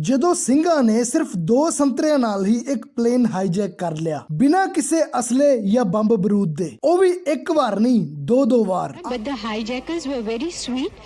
ਜਦੋਂ ਸਿੰਘਾਂ ਨੇ ਸਿਰਫ ਦੋ ਸੰਤਰਿਆਂ ਨਾਲ ਹੀ ਇੱਕ ਪਲੇਨ ਹਾਈਜੈਕ ਕਰ ਲਿਆ ਬਿਨਾਂ ਕਿਸੇ ਅਸਲੇ ਜਾਂ ਬੰਬ ਬਰੂਦ ਦੇ ਉਹ ਵੀ ਇੱਕ ਵਾਰ ਨਹੀਂ ਦੋ ਦੋ ਵਾਰ But the hijackers were very sweet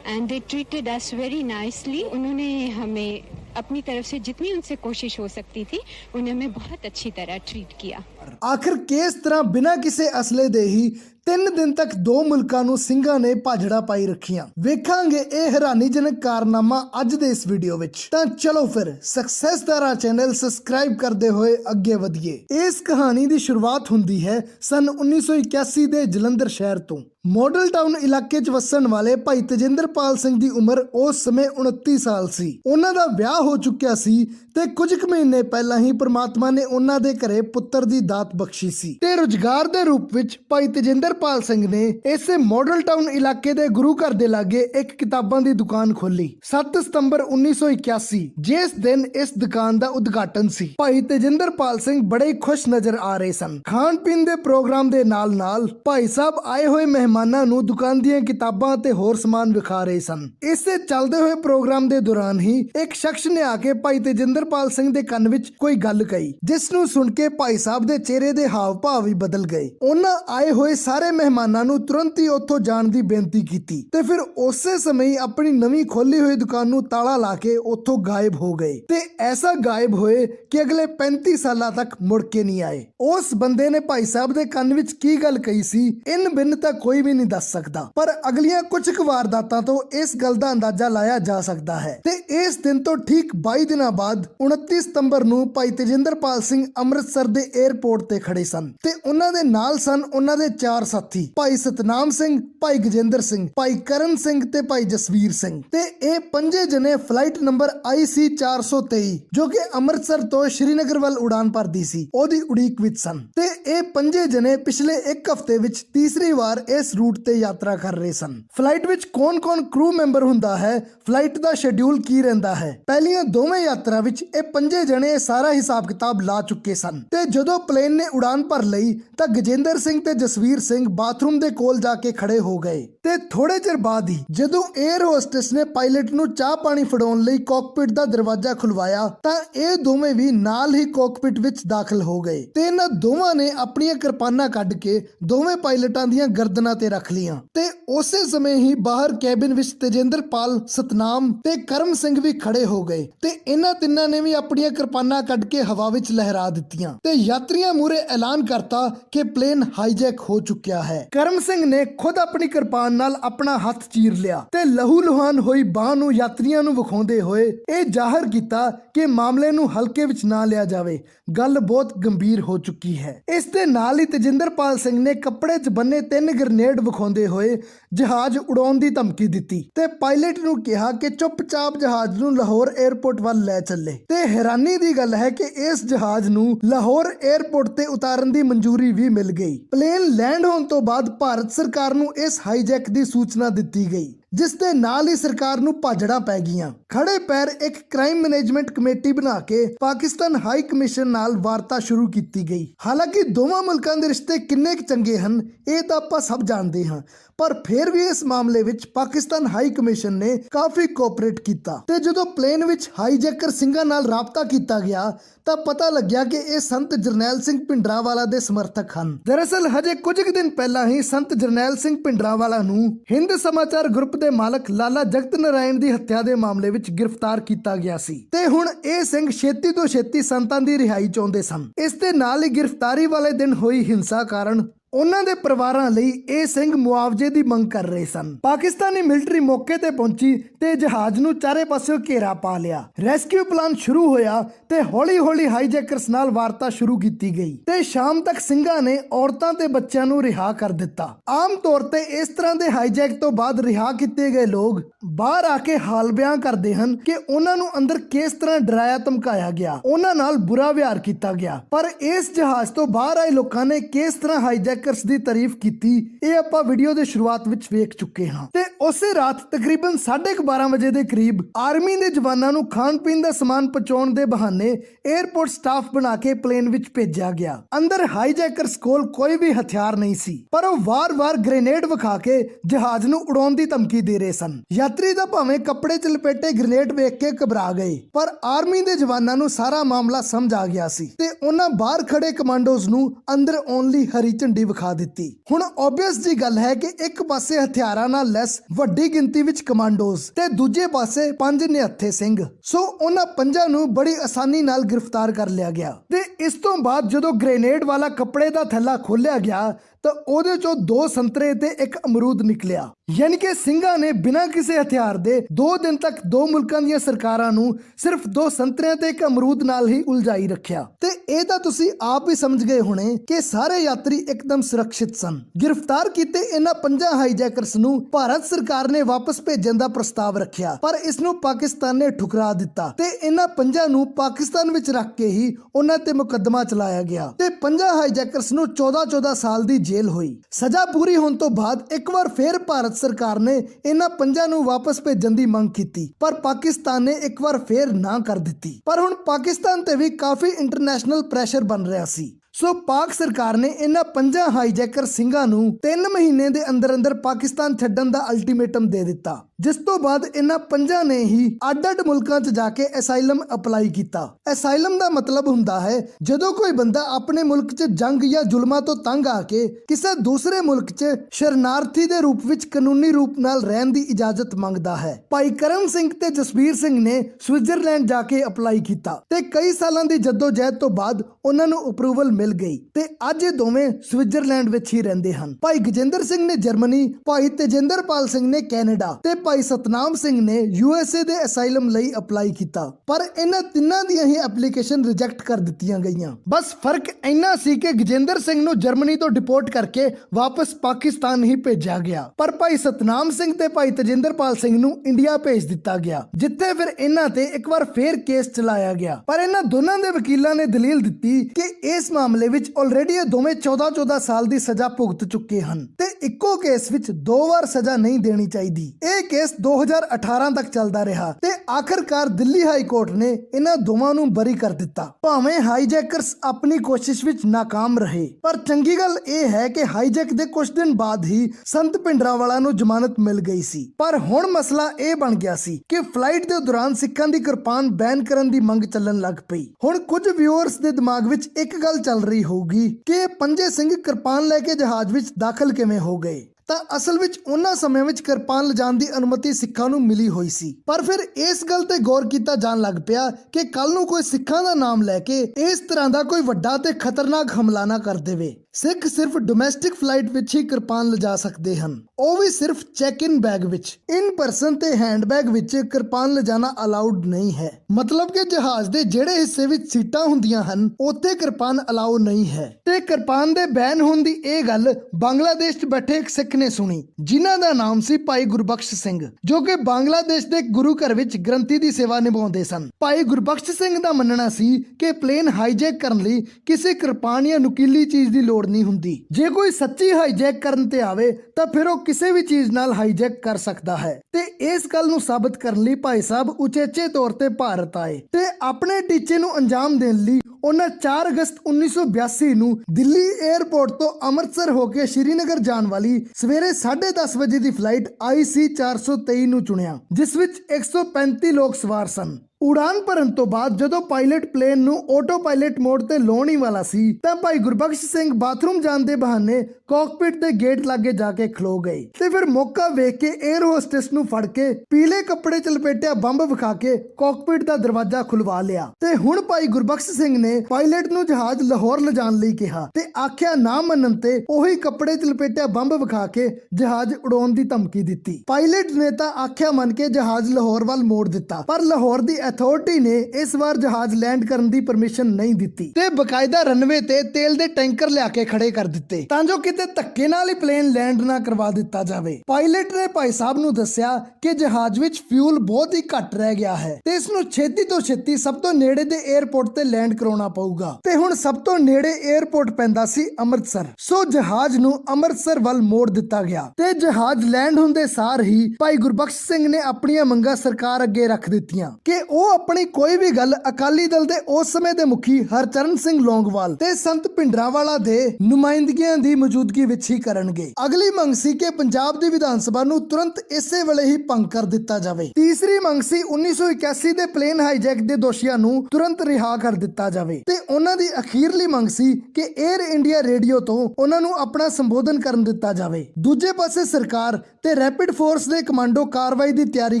and they treated us very nicely. उन्होंने हमें अपनी तरफ से जितनी उनसे कोशिश हो सकती थी उन्हें हमें बहुत अच्छी तरह ट्रीट किया ਆਖਿਰ ਕਿਸ ਤਰ੍ਹਾਂ ਬਿਨਾਂ ਕਿਸੇ ਅਸਲੇ ਦੇ ਹੀ ਤਿੰਨ ਦਿਨ ਤੱਕ ਦੋ ਮੁਲਕਾਂ ਨੂੰ ਸਿੰਘਾਂ ਨੇ ਭਾਜੜਾ ਪਾਈ ਰੱਖੀਆਂ। ਵੇਖਾਂਗੇ ਇਹ ਹੈਰਾਨੀਜਨਕ ਕਾਰਨਾਮਾ ਅੱਜ ਦੇ ਇਸ ਵੀਡੀਓ ਵਿੱਚ। ਤਾਂ ਚਲੋ ਫਿਰ ਸਕਸੈਸ ਦਾਰਾ ਚੈਨਲ ਸਬਸਕ੍ਰਾਈਬ ਕਰਦੇ ਹੋਏ ਅੱਗੇ ਵਧੀਏ। ਇਸ ਕਹਾਣੀ ਦੀ ਸ਼ੁਰੂਆਤ ਹੁੰਦੀ ਹੈ ਸਨ 1981 ਦੇ ਜਲੰਧਰ ਸ਼ਹਿਰ ਤੋਂ। ਮਾਡਲ ਟਾਊਨ ਇਲਾਕੇ 'ਚ ਵਸਣ ਵਾਲੇ ਭਾਈ ਤੇਜਿੰਦਰਪਾਲ ਸਿੰਘ ਦੀ ਉਮਰ ਉਸ ਸਮੇਂ 29 ਸਾਲ ਸੀ। ਉਹਨਾਂ ਦਾ ਵਿਆਹ ਹੋ ਚੁੱਕਿਆ ਸੀ ਤੇ ਕੁਝ ਕੁ ਮਹੀਨੇ ਪਹਿਲਾਂ ਹੀ ਪ੍ਰਮਾਤਮਾ ਨੇ ਉਹਨਾਂ ਦੇ ਘਰੇ ਪੁੱਤਰ ਦੀ ਦਾਤ ਬਖਸ਼ੀ ਸੀ। ਤੇ ਰੁਜ਼ਗਾਰ ਦੇ ਰੂਪ ਵਿੱਚ ਭਾਈ ਤੇਜਿੰਦਰਪਾਲ ਸਿੰਘ ਨੇ ਇਸੇ ਮਾਡਲ ਟਾਊਨ ਇਲਾਕੇ ਦੇ ਗੁਰੂ ਘਰ ਦੇ ਲਾਗੇ ਇੱਕ ਕਿਤਾਬਾਂ ਦੀ ਦੁਕਾਨ ਖੋਲੀ 7 ਸਤੰਬਰ 1981 ਜਿਸ ਦਿਨ ਇਸ ਦੁਕਾਨ ਦਾ ਉਦਘਾਟਨ ਸੀ। ਭਾਈ ਤੇਜਿੰਦਰਪਾਲ ਸਿੰਘ ਬੜੇ ਖੁਸ਼ ਨਜ਼ਰ ਆ ਰਹੇ ਸਨ। ਖਾਣ ਪੀਣ ਦੇ ਪ੍ਰੋਗਰਾਮ ਦੇ ਨਾਲ ਨਾਲ ਭਾਈ ਸਾਹਿਬ ਆਏ ਹੋਏ ਮਹਿਮਾਨਾਂ ਨੂੰ ਦੁਕਾਨ ਦੀਆਂ ਕਿਤਾਬਾਂ ਤੇ ਹੋਰ ਸਮਾਨ ਵਿਖਾ ਰਹੇ ਸਨ। ਇਸੇ ਚੱਲਦੇ ਹੋਏ ਪ੍ਰੋਗਰਾਮ ਦੇ ਦੌਰਾਨ ਹੀ ਇੱਕ ਸ਼ਖਸ ਨੇ ਆ ਕੇ ਭਾਈ ਤੇਜਿੰਦਰਪਾਲ ਸਿੰਘ ਦੇ ਕੰਨ ਵਿੱਚ ਕੋਈ ਗੱਲ ਕਹੀ, ਜਿਸ ਨੂੰ ਸੁਣ ਕੇ ਭਾਈ ਸਾਹਿਬ ਦੇ ਚਿਹਰੇ ਦੇ ਹਾਵ ਭਾਵ ਵੀ ਬਦਲ ਗਏ। ਉਹਨਾਂ ਆਏ ਹੋਏ ਸਾਰੇ ਮਹਿਮਾਨਾਂ ਨੂੰ ਤੁਰੰਤ ਹੀ ਉੱਥੋਂ ਜਾਣ ਦੀ ਬੇਨਤੀ ਕੀਤੀ ਤੇ ਫਿਰ ਉਸੇ ਸਮੇਂ ਆਪਣੀ ਨਵੀਂ ਖੋਲੀ ਹੋਈ ਦੁਕਾਨ ਨੂੰ ਤਾਲਾ ਲਾ ਕੇ ਉੱਥੋਂ ਗਾਇਬ ਹੋ ਗਏ ਤੇ ਐਸਾ ਗਾਇਬ ਹੋਏ ਕਿ ਅਗਲੇ 35 ਸਾਲਾਂ ਤੱਕ ਮੁੜ ਕੇ ਨਹੀਂ ਆਏ। ਉਸ ਬੰਦੇ ਨੇ ਭਾਈ ਸਾਹਿਬ ਦੇ ਕੰਨ ਵਿੱਚ ਕੀ ਗੱਲ ਕਹੀ ਸੀ? ਇਨ ਬਿਨ ਤਾਂ ਕੋਈ ਵੀ ਨਹੀਂ ਦੱਸ ਸਕਦਾ। ਪਰ ਅਗਲੀਆਂ ਕੁਝ ਕੁ ਵਾਰਦਾਤਾਂ ਤੋਂ ਇਸ ਗੱਲ ਦਾ ਅੰਦਾਜ਼ਾ ਲਾਇਆ ਜਾ ਸਕਦਾ ਹੈ। ਤੇ ਇਸ ਦਿਨ ਤੋਂ ਠੀਕ 22 ਦਿਨਾਂ ਬਾਅਦ 29 ਸਤੰਬਰ ਨੂੰ ਭਾਈ ਤੇਜਿੰਦਰਪਾਲ ਸਿੰਘ ਅੰਮ੍ਰਿਤਸਰ ਦੇ 에ਅਰਪੋਰਟ ਤੇ ਖੜੇ ਸਨ। ਤੇ ਉਹਨਾਂ ਦੇ ਨਾਲ ਸਨ ਉਹਨਾਂ ਦੇ ਚਾਰ ਸਾਥੀ, ਭਾਈ ਸਤਨਾਮ ਸਿੰਘ, ਭਾਈ ਗਜੇਂਦਰ ਸਿੰਘ, ਭਾਈ ਕਰਨ ਸਿੰਘ ਤੇ ਭਾਈ ਜਸਵੀਰ ਸਿੰਘ। ਤੇ ਇਹ ਪੰਜੇ ਜਣੇ ਫਲਾਈਟ ਨੰਬਰ IC 423 ਜੋ ਕਿ ਅੰਮ੍ਰਿਤਸਰ ਤੋਂ ਸ਼੍ਰੀਨਗਰ ਵੱਲ ਉਡਾਨ ਭਰਦੀ ਸੀ। ਉਹਦੀ ਉਡੀਕ ਵਿੱਚ ਸਨ। ਤੇ ਇਹ ਪੰਜੇ ਜਣੇ ਪਿਛਲੇ ਇੱਕ ਹਫ਼ਤੇ ਵਿੱਚ ਤੀਸਰੀ ਵਾਰ ਇਸ ਰੂਟ ਤੇ ਯਾਤਰਾ ਕਰ ਰਹੇ ਸਨ। ਫਲਾਈਟ ਵਿੱਚ ਕੌਣ-ਕੌਣ ਕਰੂ ਮੈਂਬਰ ਹੁੰਦਾ ਹੈ ਫਲਾਈਟ ਦਾ ਸ਼ੈਡਿਊਲ ਕੀ ਰਹਿੰਦਾ ਹੈ? ਪਹਿਲੀਆਂ ਦੋਵੇਂ ਯਾਤਰਾ ਵਿੱਚ ਇਹ ਪੰਜੇ ਜਣੇ ਸਾਰਾ ਹਿਸਾਬ ਕਿਤਾਬ ਲਾ ਚੁੱਕੇ ਸਨ। ਤੇ ਜਦੋਂ ਪਲੇਨ ਨੇ ਉਡਾਨ ਭਰ ਲਈ, ਤਾਂ ਗਜੇਂਦਰ ਸਿੰਘ ਤੇ ਜਸਵੀਰ ਸਿੰਘ ਬਾਥਰੂਮ ਦੇ ਕੋਲ ਜਾ ਕੇ ਖੜੇ ਹੋ ਗਏ। ਤੇ ਥੋੜੇ ਚਿਰ ਬਾਅਦ ਹੀ, ਜਦੋਂ 에ਅਰ ਹੋਸਟਸ ਨੇ ਪਾਇਲਟ ਨੂੰ ਚਾਹ ਪਾਣੀ ਫੜਾਉਣ ਲਈ ਕਾਕਪਿਟ ਦਾ ਦਰਵਾਜ਼ਾ ਖੁਲਵਾਇਆ, ਤਾਂ ਇਹ ਦੋਵੇਂ ਵੀ ਨਾਲ ਹੀ ਕਾਕਪਿਟ ਵਿੱਚ ਦਾਖਲ ਹੋ ਗਏ। ਤੇ ਇਹਨਾਂ ਦੋਵਾਂ ਨੇ ਆਪਣੀਆਂ ਕਿਰਪਾਨਾਂ ਕੱਢ ਕੇ ਦੋਵੇਂ ਪਾਇਲਟਾਂ ਦੀਆਂ ਗਰਦਨਾਂ ਤੇ ਰੱਖ ਲੀਆਂ ਤੇ ਉਸੇ ਸਮੇਂ ਹੀ ਬਾਹਰ ਕੈਬਿਨ ਵਿੱਚ ਤੇਜਿੰਦਰਪਾਲ ਸਤਨਾਮ ਤੇ ਕਰਮ ਸਿੰਘ ਵੀ ਖੜੇ ਹੋ ਗਏ। ਤੇ ਇਹਨਾਂ ਤਿੰਨਾਂ ਨੇ ਵੀ ਆਪਣੀਆਂ ਕਿਰਪਾਨਾਂ ਕੱਢ ਕੇ ਹਵਾ ਵਿੱਚ ਲਹਿਰਾ ਦਿੱਤੀਆਂ। ਤੇ ਯਾਤਰੀਆਂ ਮੂਰੇ ਐਲਾਨ ਕਰਤਾ ਕਿ ਪਲੇਨ ਹਾਈਜੈਕ ਹੋ ਚੁੱਕਿਆ ਹੈ। ਕਰਮ ਸਿੰਘ ਨੇ ਖੁਦ ਆਪਣੀ ਕਿਰਪਾਨ ਨਾਲ ਆਪਣਾ ਹੱਥ ਚੀਰ ਲਿਆ ਤੇ ਲਹੂ ਲੁਹਾਨ ਹੋਈ ਬਾਹ ਨੂੰ ਯਾਤਰੀਆਂ ਨੂੰ ਵਿਖਾਉਂਦੇ ਹੋਏ ਇਹ ਜ਼ਾਹਰ ਕੀਤਾ ਕਿ ਮਾਮਲੇ ਨੂੰ ਹਲਕੇ ਵਿੱਚ ਨਾ ਲਿਆ ਜਾਵੇ। ਗੱਲ ਬਹੁਤ ਗੰਭੀਰ ਹੋ ਚੁੱਕੀ ਹੈ। ਇਸ ਦੇ ਨਾਲ ਹੀ ਤੇਜਿੰਦਰਪਾਲ ਸਿੰਘ ਨੇ ਕੱਪੜੇ 'ਚ ਬੰਨੇ ਤਿੰਨ ਗ੍ਰਨੇਡ ਵਿਖਾਉਂਦੇ ਹੋਏ ਜਹਾਜ਼ ਉਡਾਉਣ ਦੀ ਧਮਕੀ ਦਿੱਤੀ ਤੇ ਪਾਇਲਟ ਨੂੰ ਕਿਹਾ ਕਿ ਚੁੱਪਚਾਪ ਜਹਾਜ਼ ਨੂੰ ਲਾਹੌਰ 에ਅਰਪੋਰਟ ਵੱਲ ਲੈ ਚੱਲੇ। ਤੇ ਹੈਰਾਨੀ ਦੀ ਗੱਲ ਹੈ ਕਿ ਇਸ ਜਹਾਜ਼ ਨੂੰ ਲਾਹੌਰ 에ਅਰਪੋਰਟ ਤੇ ਉਤਾਰਨ ਦੀ ਮਨਜ਼ੂਰੀ ਵੀ ਮਿਲ ਗਈ। ਪਲੇਨ ਲੈਂਡ ਹੋਣ ਤੋਂ ਬਾਅਦ ਭਾਰਤ ਸਰਕਾਰ ਨੂੰ ਇਸ ਹਾਈਜੈਕ ਦੀ ਸੂਚਨਾ ਦਿੱਤੀ ਗਈ। ਜਿਸ ਦੇ ਨਾਲ ਹੀ ਸਰਕਾਰ ਨੂੰ ਭਾਜੜਾਂ ਪੈ ਗਈਆਂ। ਖੜੇ ਪੈਰ ਇੱਕ ਕ੍ਰਾਈਮ ਮੈਨੇਜਮੈਂਟ ਕਮੇਟੀ ਬਣਾ ਕੇ ਪਾਕਿਸਤਾਨ ਹਾਈ ਕਮਿਸ਼ਨ ਨਾਲ ਵਾਰਤਾ ਸ਼ੁਰੂ ਕੀਤੀ ਗਈ। ਹਾਲਾਂਕਿ ਦੋਵਾਂ ਮੁਲਕਾਂ ਦੇ ਰਿਸ਼ਤੇ ਕਿੰਨੇ ਕੁ ਚੰਗੇ ਹਨ, ਇਹ ਤਾਂ ਆਪਾਂ ਸਭ ਜਾਣਦੇ ਹਾਂ। ਪਰ ਫਿਰ ਵੀ ਇਸ ਮਾਮਲੇ ਵਿੱਚ ਪਾਕਿਸਤਾਨ ਹਾਈ ਕਮਿਸ਼ਨ ਨੇ ਕਾਫੀ ਕੋਆਪਰੇਟ ਕੀਤਾ ਤੇ ਜਦੋਂ ਪਲੇਨ ਵਿੱਚ ਹਾਈਜੈਕਰ ਸਿੰਘਾਂ ਨਾਲ ਰਾਬਤਾ ਕੀਤਾ ਗਿਆ ਤਾਂ ਪਤਾ ਲੱਗਿਆ ਕਿ ਇਹ ਸੰਤ ਜਰਨੈਲ ਸਿੰਘ ਭਿੰਡਰਾਵਾਲਾ ਦੇ ਸਮਰਥਕ ਹਨ। ਦਰਅਸਲ, ਹਜੇ ਕੁਝ ਦਿਨ ਪਹਿਲਾਂ ਹੀ ਸੰਤ ਜਰਨੈਲ ਸਿੰਘ ਭਿੰਡਰਾਵਾਲਾ ਨੂੰ ਹਿੰਦ ਸਮਾਚਾਰ ਗਰੁੱਪ ਦੇ ਮਾਲਕ ਲਾਲਾ ਜਗਤ ਨਾਰਾਇਣ ਦੀ ਹੱਤਿਆ ਦੇ ਮਾਮਲੇ ਵਿੱਚ ਗ੍ਰਿਫਤਾਰ ਕੀਤਾ ਗਿਆ ਸੀ। ਤੇ ਹੁਣ ਇਹ ਸਿੰਘ ਛੇਤੀ ਤੋਂ ਛੇਤੀ ਸੰਤਾਂ ਦੀ ਰਿਹਾਈ ਚਾਹੁੰਦੇ ਸਨ। ਇਸ ਦੇ ਨਾਲ ਹੀ ਗ੍ਰਿਫਤਾਰੀ ਵਾਲੇ ਦਿਨ ਹੋਈ ਹਿੰਸਾ ਕਾਰਨ ਉਹਨਾਂ ਦੇ ਪਰਿਵਾਰਾਂ ਲਈ ਇਹ ਸਿੰਘ ਮੁਆਵਜ਼ੇ ਦੀ ਮੰਗ ਕਰ ਰਹੇ ਸਨ। ਪਾਕਿਸਤਾਨੀ ਮਿਲਟਰੀ ਮੌਕੇ ਤੇ ਪਹੁੰਚੀ ਤੇ ਜਹਾਜ਼ ਨੂੰ ਚਾਰੇ ਪਾਸਿਓਂ ਘੇਰਾ ਪਾ ਲਿਆ। ਰੈਸਕਿਊ ਪਲਾਨ ਸ਼ੁਰੂ ਹੋਇਆ ਤੇ ਹੌਲੀ-ਹੌਲੀ ਹਾਈਜੈਕਰਸ ਨਾਲ ਵਾਰਤਾ ਸ਼ੁਰੂ ਕੀਤੀ ਗਈ ਤੇ ਸ਼ਾਮ ਤੱਕ ਸਿੰਘਾਂ ਨੇ ਔਰਤਾਂ ਤੇ ਬੱਚਿਆਂ ਨੂੰ ਰਿਹਾ ਕਰ ਦਿੱਤਾ। ਆਮ ਤੌਰ ਤੇ ਇਸ ਤਰ੍ਹਾਂ ਦੇ ਹਾਈਜੈਕ ਤੋਂ ਬਾਅਦ ਰਿਹਾ ਕੀਤੇ ਗਏ ਲੋਕ ਬਾਹਰ ਆ ਕੇ ਹਾਲ ਬਿਆਨ ਕਰਦੇ ਹਨ ਕਿ ਉਹਨਾਂ ਨੂੰ ਅੰਦਰ ਕਿਸ ਤਰ੍ਹਾਂ ਡਰਾਇਆ, ਧਮਕਾਇਆ ਗਿਆ। ਉਹਨਾਂ ਨਾਲ ਬੁਰਾ ਵਿਹਾਰ ਕੀਤਾ ਗਿਆ। ਪਰ ਇਸ ਜਹਾਜ਼ ਤੋਂ ਬਾਹਰ ਆਏ ਲੋਕਾਂ ਨੇ ਕਿਸ ਤਰ੍ਹਾਂ ਹਾਈਜੈਕ ਹਾਈਜੈਕਰਸ ਦੀ ਤਾਰੀਫ ਕੀਤੀ, ਇਹ ਆਪਾਂ ਵੀਡੀਓ ਦੇ ਸ਼ੁਰੂਆਤ ਵਿੱਚ ਵੇਖ ਚੁੱਕੇ ਹਾਂ। ਤੇ ਉਸੇ ਰਾਤ ਤਕਰੀਬਨ 12:30 ਵਜੇ ਦੇ ਕਰੀਬ ਆਰਮੀ ਦੇ ਜਵਾਨਾਂ ਨੂੰ ਖਾਣ ਪੀਣ ਦਾ ਸਮਾਨ ਪਹੁੰਚਾਉਣ ਦੇ ਬਹਾਨੇ 에ਅਰਪੋਰਟ ਸਟਾਫ ਬਣਾ ਕੇ ਪਲੇਨ ਵਿੱਚ ਭੇਜਿਆ ਗਿਆ। ਅੰਦਰ ਹਾਈਜੈਕਰਸ ਕੋਲ ਕੋਈ ਵੀ ਹਥਿਆਰ ਨਹੀਂ ਸੀ, ਪਰ ਉਹ ਵਾਰ-ਵਾਰ ਗ੍ਰੇਨੇਡ ਵਿਖਾ ਕੇ ਜਹਾਜ਼ ਨੂੰ ਉਡਾਉਣ ਦੀ ਧਮਕੀ ਦੇ ਰਹੇ ਸਨ। ਯਾਤਰੀ ਤਾਂ ਭਾਵੇਂ ਕੱਪੜੇ 'ਚ ਲਪੇਟੇ ਗ੍ਰੇਨੇਡ ਵੇਖ ਕੇ ਘਬਰਾ ਗਏ, ਪਰ ਆਰਮੀ ਦੇ ਜਵਾਨਾਂ ਨੂੰ ਸਾਰਾ ਮਾਮਲਾ ਸਮਝ ਆ ਗਿਆ ਸੀ। ਤੇ ਉਹਨਾਂ ਬਾਹਰ ਖੜੇ ਕਮਾਂਡੋਜ਼ ਨੂੰ ਅੰਦਰ ਓਨਲੀ ਹਰੀ ਝੰਡੀ ਵਿਖਾ ਦਿੱਤੀ। ਹੁਣ ਆਬਵੀਅਸ ਜੀ ਗੱਲ ਹੈ ਕਿ ਇੱਕ ਪਾਸੇ ਹਥਿਆਰਾਂ ਨਾਲ ਲੈਸ ਵੱਡੀ ਗਿਣਤੀ ਵਿੱਚ ਕਮਾਂਡੋਜ਼ ਤੇ ਦੂਜੇ ਪਾਸੇ ਪੰਜ ਨਿਹੱਥੇ ਸਿੰਘ। ਸੋ ਉਹਨਾਂ ਪੰਜਾਂ ਨੂੰ ਬੜੀ ਆਸਾਨੀ ਨਾਲ ਗ੍ਰਿਫਤਾਰ ਕਰ ਲਿਆ ਗਿਆ। ਤੇ ਇਸ ਤੋਂ ਬਾਅਦ ਜਦੋਂ ਗ੍ਰੇਨੇਡ ਵਾਲਾ ਕੱਪੜੇ ਦਾ ਥੈਲਾ ਖੋਲਿਆ ਗਿਆ, ਤਾਂ ਉਹਦੇ ਚੋਂ ਦੋ ਸੰਤਰੇ ਤੇ ਇੱਕ ਅਮਰੂਦ ਨਿਕਲਿਆ। ਯਾਨੀ ਕਿ ਸਿੰਘਾਂ ਨੇ ਬਿਨਾਂ ਕਿਸੇ ਹਥਿਆਰ ਦੇ 2 ਦਿਨ ਤੱਕ ਦੋ ਮੁਲਕਾਂ ਦੀਆਂ ਸਰਕਾਰਾਂ ਨੂੰ ਸਿਰਫ ਦੋ ਸੰਤਰਿਆਂ ਤੇ ਇੱਕ ਅਮਰੂਦ ਨਾਲ ਹੀ ਉਲਝਾਈ ਰੱਖਿਆ। ਤੇ ਇਹ ਤਾਂ ਤੁਸੀਂ ਆਪ ਹੀ ਸਮਝ ਗਏ ਹੋਣੇ ਕਿ ਸਾਰੇ ਯਾਤਰੀ ਇੱਕਦਮ ਸੁਰੱਖਿਅਤ ਸਨ। ਗ੍ਰਿਫਤਾਰ ਕੀਤੇ ਇਹਨਾਂ ਪੰਜਾਂ ਹਾਈਜੈਕਰਸ ਨੂੰ ਭਾਰਤ ਸਰਕਾਰ ਨੇ ਵਾਪਸ ਭੇਜਣ ਦਾ ਪ੍ਰਸਤਾਵ ਰੱਖਿਆ, ਪਰ ਇਸ ਨੂੰ ਪਾਕਿਸਤਾਨ ਨੇ ਠੁਕਰਾ ਦਿੱਤਾ ਤੇ ਇਹਨਾਂ ਪੰਜਾਂ ਨੂੰ ਪਾਕਿਸਤਾਨ ਵਿੱਚ ਰੱਖ ਕੇ ਹੀ ਉਹਨਾਂ ਤੇ ਮੁਕੱਦਮਾ ਚਲਾਇਆ ਗਿਆ। ਤੇ ਪੰਜਾਂ ਹਾਈਜੈਕਰਸ ਨੂੰ 14-14 ਸਾਲ ਦੀ ਜੇਲ੍ਹ ਹੋਈ। ਸਜ਼ਾ ਪੂਰੀ ਹੋਣ ਤੋਂ ਬਾਅਦ ਇੱਕ ਵਾਰ ਫੇਰ ਭਾਰਤ ਸਰਕਾਰ ਨੇ ਇਹਨਾਂ ਪੰਜਾਂ ਨੂੰ ਵਾਪਸ ਭੇਜਣ ਦੀ ਮੰਗ ਕੀਤੀ, ਪਰ ਪਾਕਿਸਤਾਨ ਨੇ ਇੱਕ ਵਾਰ ਫੇਰ ਨਾ ਕਰ ਦਿੱਤੀ। ਪਰ ਹੁਣ ਪਾਕਿਸਤਾਨ ਤੇ ਵੀ ਕਾਫੀ ਇੰਟਰਨੈਸ਼ਨਲ ਪ੍ਰੈਸ਼ਰ ਬਣ ਰਿਹਾ ਸੀ। ਸੋ ਪਾਕ ਸਰਕਾਰ ਨੇ ਇਹਨਾਂ ਪੰਜਾਂ ਹਾਈਜੈਕਰ ਸਿੰਘਾਂ ਨੂੰ 3 ਮਹੀਨੇ ਦੇ ਅੰਦਰ ਅੰਦਰ ਪਾਕਿਸਤਾਨ ਛੱਡਣ ਦਾ ਅਲਟੀਮੇਟਮ ਦੇ ਦਿੱਤਾ। ਜਿਸ ਤੋਂ ਬਾਅਦ ਇਹਨਾਂ ਪੰਜਾਂ ਨੇ ਹੀ ਅੱਡ-ਅੱਡ ਮੁਲਕਾਂ 'ਚ ਜਾ ਕੇ ਅਸਾਈਲਮ ਅਪਲਾਈ ਕੀਤਾ। ਅਸਾਈਲਮ ਦਾ ਮਤਲਬ ਹੁੰਦਾ ਹੈ, ਜਦੋਂ ਕੋਈ ਬੰਦਾ ਆਪਣੇ ਮੁਲਕ 'ਚ ਜੰਗ ਜਾਂ ਜ਼ੁਲਮਾਂ ਤੋਂ ਤੰਗ ਆ ਕੇ ਕਿਸੇ ਦੂਸਰੇ ਮੁਲਕ 'ਚ ਸ਼ਰਨਾਰਥੀ ਦੇ ਰੂਪ ਵਿੱਚ ਕਾਨੂੰਨੀ ਰੂਪ ਨਾਲ ਰਹਿਣ ਦੀ ਇਜਾਜ਼ਤ ਮੰਗਦਾ ਹੈ। ਭਾਈ ਕਰਮ ਸਿੰਘ ਤੇ ਜਸਵੀਰ ਸਿੰਘ ਨੇ ਸਵਿਟਜ਼ਰਲੈਂਡ ਜਾ ਕੇ ਅਪਲਾਈ ਕੀਤਾ ਤੇ ਕਈ ਸਾਲਾਂ ਦੀ ਜਦੋਜਹਿਦ ਤੋਂ ਬਾਅਦ ਉਹਨਾਂ ਨੂੰ ਅਪਰੂਵਲ ਮਿਲ ਗਈ ਤੇ ਅੱਜ ਇਹ ਦੋਵੇਂ ਸਵਿਟਜ਼ਰਲੈਂਡ ਵਿੱਚ ਹੀ ਰਹਿੰਦੇ ਹਨ। ਭਾਈ ਗਜੇਂਦਰ ਸਿੰਘ ਨੇ ਜਰਮਨੀ, ਭਾਈ ਤੇਜਿੰਦਰਪਾਲ ਸਿੰਘ ਨੇ ਕੈਨੇਡਾ ਤੇ ਭਾਈ ਸਤਨਾਮ ਸਿੰਘ ਨੇ ਯੂਐਸਏ ਦੇ ਅਸਾਈਲਮ ਲਈ ਅਪਲਾਈ ਕੀਤਾ, ਪਰ ਇਹਨਾਂ ਤਿੰਨਾਂ ਦੀਆਂ ਹੀ ਐਪਲੀਕੇਸ਼ਨ ਰਿਜੈਕਟ ਕਰ ਦਿੱਤੀਆਂ ਗਈਆਂ। ਬਸ ਫ਼ਰਕ ਇੰਨਾ ਸੀ ਕਿ ਗਜਿੰਦਰ ਸਿੰਘ ਨੂੰ ਜਰਮਨੀ ਤੋਂ ਡਿਪੋਰਟ ਕਰਕੇ ਵਾਪਸ ਪਾਕਿਸਤਾਨ ਹੀ ਭੇਜਿਆ ਗਿਆ। ਪਰ ਭਾਈ ਸਤਨਾਮ ਸਿੰਘ ਤੇ ਭਾਈ ਤੇਜਿੰਦਰਪਾਲ ਸਿੰਘ ਨੂੰ ਇੰਡੀਆ ਭੇਜ ਦਿੱਤਾ ਗਿਆ, ਜਿੱਥੇ ਫਿਰ ਇਹਨਾਂ ਤੇ ਇੱਕ ਵਾਰ ਫੇਰ ਕੇਸ ਚਲਾਇਆ ਗਿਆ। ਪਰ ਇਹਨਾਂ ਦੋਨਾਂ ਦੇ ਵਕੀਲਾਂ ਨੇ ਦਲੀਲ ਦਿੱਤੀ ਕਿ ਇਸ ਮਾਮਲੇ ਵਿੱਚ ਆਲਰੇਡੀ ਇਹ ਦੋਵੇਂ 14-14 ਸਾਲ ਦੀ ਸਜ਼ਾ ਭੁਗਤ ਚੁੱਕੇ ਹਨ। ਤੇ ਇੱਕੋ ਕੇਸ ਵਿੱਚ ਦੋ ਵਾਰ ਸਜ਼ਾ ਨਹੀਂ ਦੇਣੀ ਚਾਹੀਦੀ। ਇਹ ਕੇਸ 2018 ਤੱਕ ਚੱਲਦਾ ਰਿਹਾ ਤੇ ਆਖਰਕਾਰ ਦਿੱਲੀ ਹਾਈ ਕੋਰਟ ਨੇ ਇਹਨਾਂ ਦੋਵਾਂ ਨੂੰ ਬਰੀ ਕਰ ਦਿੱਤਾ। ਭਾਵੇਂ ਹਾਈਜੈਕਰਸ ਆਪਣੀ ਕੋਸ਼ਿਸ਼ ਵਿੱਚ ناکਾਮ ਰਹੇ, ਪਰ ਚੰਗੀ ਗੱਲ ਇਹ ਹੈ ਕਿ ਹਾਈਜੈਕ ਦੇ ਕੁਝ ਦਿਨ ਬਾਅਦ ਹੀ ਸੰਤ ਪਿੰਡਰਾਵਾਲਾ ਨੂੰ ਜ਼ਮਾਨਤ ਮਿਲ ਗਈ ਸੀ। ਪਰ ਹੁਣ ਮਸਲਾ ਇਹ ਬਣ ਗਿਆ ਸੀ ਕਿ ਫਲਾਈਟ ਦੇ ਦੌਰਾਨ ਸਿੱਖਾਂ ਦੀ ਕਿਰਪਾਨ ਬੈਨ ਕਰਨ ਦੀ ਮੰਗ ਚੱਲਣ ਲੱਗ ਪਈ। ਹੁਣ ਕੁਝ ਵਿਊਅਰਸ ਦੇ ਦਿਮਾਗ ਵਿੱਚ ਇੱਕ ਗੱਲ ਚੱਲ ਰਹੀ ਹੋਊਗੀ ਕਿ ਪੰਜੇ ਸਿੰਘ ਕਿਰਪਾਨ ਲੈ ਕੇ ਜਹਾਜ਼ ਵਿੱਚ ਦਾਖਲ ਕਿਵੇਂ ਹੋ ਗਏ। ਤਾਂ ਅਸਲ ਵਿੱਚ ਉਹਨਾਂ ਸਮੇਂ ਵਿੱਚ ਕਿਰਪਾਨ ਲਿਜਾਣ ਦੀ ਅਨੁਮਤੀ ਸਿੱਖਾਂ ਨੂੰ ਮਿਲੀ ਹੋਈ ਸੀ। ਪਰ ਫਿਰ ਇਸ ਗੱਲ ਤੇ ਗੌਰ ਕੀਤਾ ਜਾਣ ਲੱਗ ਪਿਆ ਕਿ ਕੱਲ ਨੂੰ ਕੋਈ ਸਿੱਖਾਂ ਦਾ ਨਾਮ ਲੈ ਕੇ ਇਸ ਤਰ੍ਹਾਂ ਦਾ ਕੋਈ ਵੱਡਾ ਤੇ ਖਤਰਨਾਕ ਹਮਲਾ ਨਾ ਕਰ ਦੇਵੇ। ਸਿੱਖ ਸਿਰਫ ਡੋਮੈਸਟਿਕ ਫਲਾਈਟ ਵਿੱਚ ਹੀ ਕਿਰਪਾਨ ਲਿਜਾ ਸਕਦੇ ਹਨ। ਉਹ ਵੀ ਸਿਰਫ ਚੈੱਕ ਇਨ ਬੈਗ ਵਿੱਚ। ਇਨ ਪਰਸਨ ਤੇ ਹੈਂਡਬੈਗ ਵਿੱਚ ਕਿਰਪਾਨ ਲਿਜਾਣਾ ਅਲਾਉਡ ਨਹੀਂ ਹੈ। ਮਤਲਬ ਕਿ ਜਹਾਜ਼ ਦੇ ਜਿਹੜੇ ਹਿੱਸੇ ਵਿੱਚ ਸੀਟਾਂ ਹੁੰਦੀਆਂ ਹਨ, ਉੱਥੇ ਕਿਰਪਾਨ ਅਲਾਉ ਨਹੀਂ ਹੈ। ਤੇ ਕਿਰਪਾਨ ਦੇ ਬੈਨ ਹੋਣ ਦੀ ਇਹ ਗੱਲ ਬੰਗਲਾਦੇਸ਼ 'ਚ ਬੈਠੇ ਇੱਕ ਸਿੱਖ ਨੇ ਸੁਣੀ, ਜਿਨ੍ਹਾਂ ਦਾ ਨਾਮ ਸੀ ਭਾਈ ਗੁਰਬਖਸ਼ ਸਿੰਘ, ਜੋ ਕਿ ਬੰਗਲਾਦੇਸ਼ ਦੇ ਗੁਰੂ ਘਰ ਵਿੱਚ ਗ੍ਰੰਥੀ ਦੀ ਸੇਵਾ ਨਿਭਾਉਂਦੇ ਸਨ। ਭਾਈ ਗੁਰਬਖਸ਼ ਸਿੰਘ ਦਾ ਮੰਨਣਾ ਸੀ ਕਿ ਪਲੇਨ ਹਾਈਜੈਕ ਕਰਨ ਲਈ ਕਿਸੇ ਕਿਰਪਾਨ ਜਾਂ ਨੁਕੀਲੀ ਚੀਜ਼ ਦੀ ਲੋੜ ਨਹੀਂ ਹੁੰਦੀ। ਜੇ ਕੋਈ ਸੱਚੀ ਹਾਈਜੈਕ ਕਰਨ ਤੇ ਆਵੇ, ਤਾਂ ਫਿਰ ਉਹ ਕਿਸੇ ਵੀ ਚੀਜ਼ ਨਾਲ ਹਾਈਜੈਕ ਕਰ ਸਕਦਾ ਹੈ। ਤੇ ਇਸ ਗੱਲ ਨੂੰ ਸਾਬਤ ਕਰਨ ਲਈ ਭਾਈ ਸਾਹਿਬ ਉਚੇਚੇ ਤੌਰ ਤੇ ਭਾਰਤ ਆਏ। ਤੇ ਆਪਣੇ ਟੀਚੇ ਨੂੰ ਅੰਜਾਮ ਦੇਣ ਲਈ ਉਹਨਾਂ 4 ਅਗਸਤ 1982 ਨੂੰ ਦਿੱਲੀ 에ਅਰਪੋਰਟ ਤੋਂ ਅੰਮ੍ਰਿਤਸਰ ਹੋ ਕੇ ਸ਼੍ਰੀਨਗਰ ਜਾਣ ਵਾਲੀ ਸਵੇਰੇ 10:30 ਵਜੇ ਦੀ ਫਲਾਈਟ IC 423 ਨੂੰ ਚੁਣਿਆ, ਜਿਸ ਵਿੱਚ 135 ਲੋਕ ਸਵਾਰ ਸਨ। ਉਡਾਨ ਭਰਨ ਤੋਂ ਬਾਅਦ ਜਦੋਂ ਪਾਇਲਟ ਪਲੇਨ ਨੂੰ ਆਟੋ ਪਾਇਲਟ ਮੋਡ ਤੇ ਲਾਉਣ ਹੀ ਵਾਲਾ ਸੀ, ਤਾਂ ਭਾਈ ਗੁਰਬਖਸ਼ ਸਿੰਘ ਬਾਥਰੂਮ ਜਾਣ ਦੇ ਬਹਾਨੇ ਕਾਕਪਿਟ ਦੇ ਗੇਟ ਲਾਗੇ ਜਾ ਕੇ ਖਲੋ ਗਏ ਤੇ ਫਿਰ ਮੌਕਾ ਵੇਖ ਕੇ 에ਅਰ ਹੋਸਟੈਸ ਨੂੰ ਫੜ ਕੇ ਪੀਲੇ ਕੱਪੜੇ ਚ ਲਪੇਟਿਆ ਬੰਬ ਵਿਖਾ ਕੇ ਕਾਕਪਿਟ ਦਾ ਦਰਵਾਜ਼ਾ ਖੁਲਵਾ ਲਿਆ। ਤੇ ਹੁਣ ਭਾਈ ਗੁਰਬਖਸ਼ ਸਿੰਘ ਨੇ ਪਾਇਲਟ ਨੂੰ ਜਹਾਜ਼ ਲਾਹੌਰ ਲਿਜਾਣ ਲਈ ਕਿਹਾ ਤੇ ਆਖਿਆ ਨਾ ਮੰਨਣ ਤੇ ਉਹੀ ਕੱਪੜੇ ਚ ਲਪੇਟਿਆ ਬੰਬ ਵਿਖਾ ਕੇ ਜਹਾਜ਼ ਉਡਾਉਣ ਦੀ ਧਮਕੀ ਦਿੱਤੀ। ਪਾਇਲਟ ਨੇ ਤਾਂ ਆਖਿਆ ਮੰਨ ਕੇ ਜਹਾਜ਼ ਲਾਹੌਰ ਵੱਲ ਮੋੜ ਦਿੱਤਾ, ਪਰ ਲਾਹੌਰ ਦੀ ਅਥਾਰਟੀ ਨੇ ਇਸ ਵਾਰ ਜਹਾਜ਼ ਲੈਂਡ ਕਰਨ ਦੀ ਪਰਮਿਸ਼ਨ ਨਹੀਂ ਦਿੱਤੀ। ਤੇ ਬਕਾਇਦਾ ਰਨਵੇ ਤੇ ਤੇਲ ਦੇ ਟੈਂਕਰ ਲਿਆ ਕੇ ਖੜੇ ਕਰ ਦਿੱਤੇ। ਤਾਂ ਜੋ ਕਿਤੇ ਧੱਕੇ ਨਾਲ ਹੀ ਪਲੇਨ ਲੈਂਡ ਨਾ ਕਰਵਾ ਦਿੱਤਾ ਜਾਵੇ। ਪਾਇਲਟ ਨੇ ਭਾਈ ਸਾਹਿਬ ਨੂੰ ਦੱਸਿਆ ਕਿ ਜਹਾਜ਼ ਵਿੱਚ ਫਿਊਲ ਬਹੁਤ ਹੀ ਘੱਟ ਰਹਿ ਗਿਆ ਹੈ। ਤੇ ਇਸ ਨੂੰ ਛੇਤੀ ਤੋਂ ਛੇਤੀ ਸਭ ਤੋਂ ਨੇੜੇ ਦੇ 에ਅਰਪੋਰਟ ਤੇ ਲੈਂਡ ਕਰਾਉਣਾ ਪਊਗਾ। ਤੇ ਹੁਣ ਸਭ ਤੋਂ ਨੇੜੇ 에ਅਰਪੋਰਟ ਪੈਂਦਾ ਸੀ ਅੰਮ੍ਰਿਤਸਰ। ਸੋ ਜਹਾਜ਼ ਨੂੰ ਅੰਮ੍ਰਿਤਸਰ ਵੱਲ ਮੋੜ ਦਿੱਤਾ ਗਿਆ। ਤੇ ਜਹਾਜ਼ ਲੈਂਡ ਹੁੰਦੇ ਸਾਰ ਹੀ ਭਾਈ ਗੁਰਬਖਸ਼ ਸਿੰਘ ਨੇ ਆਪਣੀਆਂ ਮੰਗਾਂ ਸਰਕਾਰ ਅੱਗੇ ਰੱਖ ਦਿੱਤੀਆਂ। ਕਿ ਉਹ ਆਪਣੀ ਕੋਈ ਵੀ ਗੱਲ ਅਕਾਲੀ ਦਲ ਦੇ ਉਸ ਸਮੇਂ ਦੇ ਮੁਖੀ ਹਰਚਰਨ ਸਿੰਘ ਲੌਂਗਵਾਲ ਤੇ ਸੰਤ ਭਿੰਡਰਾਵਾਲਾ ਦੇ ਨੁਮਾਇੰਦਗੀਆਂ ਦੀ ਮੌਜੂਦਗੀ ਵਿੱਚ ਹੀ ਕਰਨਗੇ। ਅਗਲੀ ਮੰਗ ਸੀ ਕਿ ਪੰਜਾਬ ਦੀ ਵਿਧਾਨ ਸਭਾ ਨੂੰ ਤੁਰੰਤ ਇਸੇ ਵੇਲੇ ਹੀ ਭੰਗ ਕਰ ਦਿੱਤਾ ਜਾਵੇ। ਤੀਸਰੀ ਮੰਗ ਸੀ 1981 ਦੇ ਪਲੇਨ ਹਾਈਜੈਕ ਦੇ ਦੋਸ਼ੀਆਂ ਨੂੰ ਤੁਰੰਤ ਰਿਹਾ ਕਰ ਦਿੱਤਾ ਜਾਵੇ। ਤੇ ਉਹਨਾਂ ਦੀ ਅਖੀਰਲੀ ਮੰਗ ਸੀ ਕਿ 에ਅਰ ਇੰਡੀਆ ਰੇਡੀਓ ਤੋਂ ਉਹਨਾਂ ਨੂੰ ਆਪਣਾ ਸੰਬੋਧਨ ਕਰਨ ਦਿੱਤਾ ਜਾਵੇ। ਦੂਜੇ ਪਾਸੇ ਸਰਕਾਰ ਤੇ ਰੈਪਿਡ ਫੋਰਸ ਦੇ ਕਮਾਂਡੋ ਕਾਰਵਾਈ ਦੀ ਤਿਆਰੀ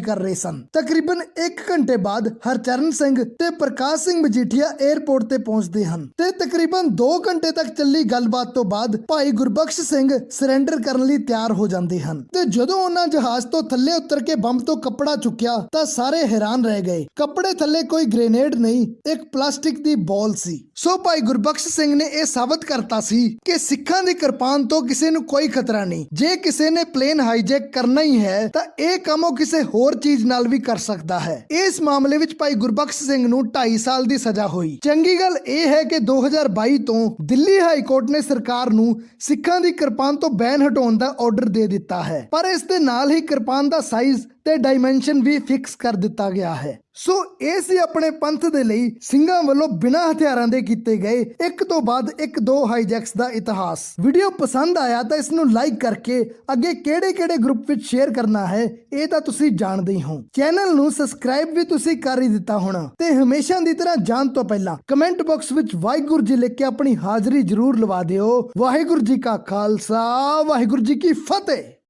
ਕਰ ਰਹੇ ਸਨ। ਤਕਰੀਬਨ 1 ਘੰਟੇ ਬਾਅਦ ਹਰਚਰਨ ਸਿੰਘ ਤੇ ਪ੍ਰਕਾਸ਼ ਸਿੰਘ ਮਜੀਠੀਆ 에ਅਰਪੋਰਟ ਤੇ ਪਹੁੰਚਦੇ ਹਨ ਤੇ ਤਕਰੀਬਨ 2 ਘੰਟੇ ਤੱਕ ਚੱਲੀ ਗੱਲਬਾਤ ਤੋਂ ਬਾਅਦ ਭਾਈ ਗੁਰਬਖਸ਼ ਸਿੰਘ ਸਰੈਂਡਰ ਕਰਨ ਲਈ ਤਿਆਰ ਹੋ ਜਾਂਦੇ ਹਨ ਤੇ ਜਦੋਂ ਉਹਨਾਂ ਜਹਾਜ਼ ਤੋਂ ਥੱਲੇ ਉਤਰ ਕੇ ਬੰਬ ਤੋਂ ਕੱਪੜਾ ਚੁੱਕਿਆ ਤਾਂ ਸਾਰੇ ਹੈਰਾਨ ਰਹਿ ਗਏ। ਕੱਪੜੇ ਥੱਲੇ ਕੋਈ ਗ੍ਰੇਨੇਡ ਨਹੀਂ, ਇੱਕ ਪਲਾਸਟਿਕ ਦੀ ਬੋਲ ਸੀ। ਸੋ ਭਾਈ ਗੁਰਬਖਸ਼ ਸਿੰਘ ਨੇ ਇਹ ਸਾਬਤ ਕਰਤਾ ਸੀ ਕਿ ਸਿੱਖਾਂ ਦੀ ਕਿਰਪਾਨ ਤੋਂ ਕਿਸੇ ਨੂੰ ਕੋਈ ਖਤਰਾ ਨਹੀਂ। ਜੇ ਕਿਸੇ ਨੇ ਪਲੇਨ ਹਾਈਜੈਕ ਕਰਨਾ ਹੀ ਹੈ ਤਾਂ ਇਹ ਕੰਮ ਉਹ ਕਿਸੇ ਹੋਰ ਚੀਜ਼ ਨਾਲ ਵੀ ਕਰ ਸਕਦਾ ਹੈ। ਇਸ ਮਾਮਲੇ ਮਾਮਲੇ ਵਿੱਚ ਭਾਈ ਗੁਰਬਖਸ਼ ਸਿੰਘ ਨੂੰ 2.5 ਸਾਲ ਦੀ ਸਜ਼ਾ ਹੋਈ। ਚੰਗੀ ਗੱਲ ਇਹ ਹੈ ਕਿ 2022 ਤੋਂ ਦਿੱਲੀ ਹਾਈ ਕੋਰਟ ਨੇ ਸਰਕਾਰ ਨੂੰ ਸਿੱਖਾਂ ਦੀ ਕਿਰਪਾਨ ਤੋਂ ਬੈਨ ਹਟਾਉਣ ਦਾ ਆਰਡਰ ਦੇ ਦਿੱਤਾ ਹੈ। ਪਰ ਇਸ ਦੇ ਨਾਲ ਹੀ ਕਿਰਪਾਨ ਦਾ ਸਾਈਜ਼ ਤੇ ਡਾਈਮੈਂਸ਼ਨ ਵੀ ਫਿਕਸ ਕਰ ਦਿੱਤਾ ਗਿਆ ਹੈ। ਸੋ ਇਹ ਸੀ ਆਪਣੇ ਪੰਥ ਦੇ ਲਈ ਸਿੰਘਾਂ ਵੱਲੋਂ ਬਿਨਾਂ ਹਥਿਆਰਾਂ ਦੇ ਕੀਤੇ ਗਏ ਇੱਕ ਤੋਂ ਬਾਅਦ ਇੱਕ ਦੋ ਹਾਈਜੈਕਸ ਦਾ ਇਤਿਹਾਸ। ਵੀਡੀਓ ਪਸੰਦ ਆਇਆ ਤਾਂ ਇਸ ਨੂੰ ਲਾਈਕ ਕਰਕੇ ਅੱਗੇ ਕਿਹੜੇ-ਕਿਹੜੇ ਗਰੁੱਪ ਵਿੱਚ ਸ਼ੇਅਰ ਕਰਨਾ ਹੈ, ਇਹ ਤਾਂ ਤੁਸੀਂ ਜਾਣਦੇ ਹੀ ਹੋ। ਚੈਨਲ ਨੂੰ ਸਬਸਕ੍ਰਾਈਬ ਵੀ ਤੁਸੀਂ ਕਰ ਹੀ ਦਿੱਤਾ ਹੋਣਾ ਤੇ ਹਮੇਸ਼ਾ ਦੀ ਤਰ੍ਹਾਂ ਜਾਣ ਤੋਂ ਪਹਿਲਾਂ ਕਮੈਂਟ ਬਾਕਸ ਵਿੱਚ ਵਾਹਿਗੁਰੂ ਜੀ ਲਿਖ ਕੇ ਆਪਣੀ ਹਾਜ਼ਰੀ ਜ਼ਰੂਰ ਲਵਾ ਦਿਓ। ਵਾਹਿਗੁਰੂ ਜੀ ਕਾ ਖਾਲਸਾ, ਵਾਹਿਗੁਰੂ ਜੀ ਕੀ ਫਤਿਹ!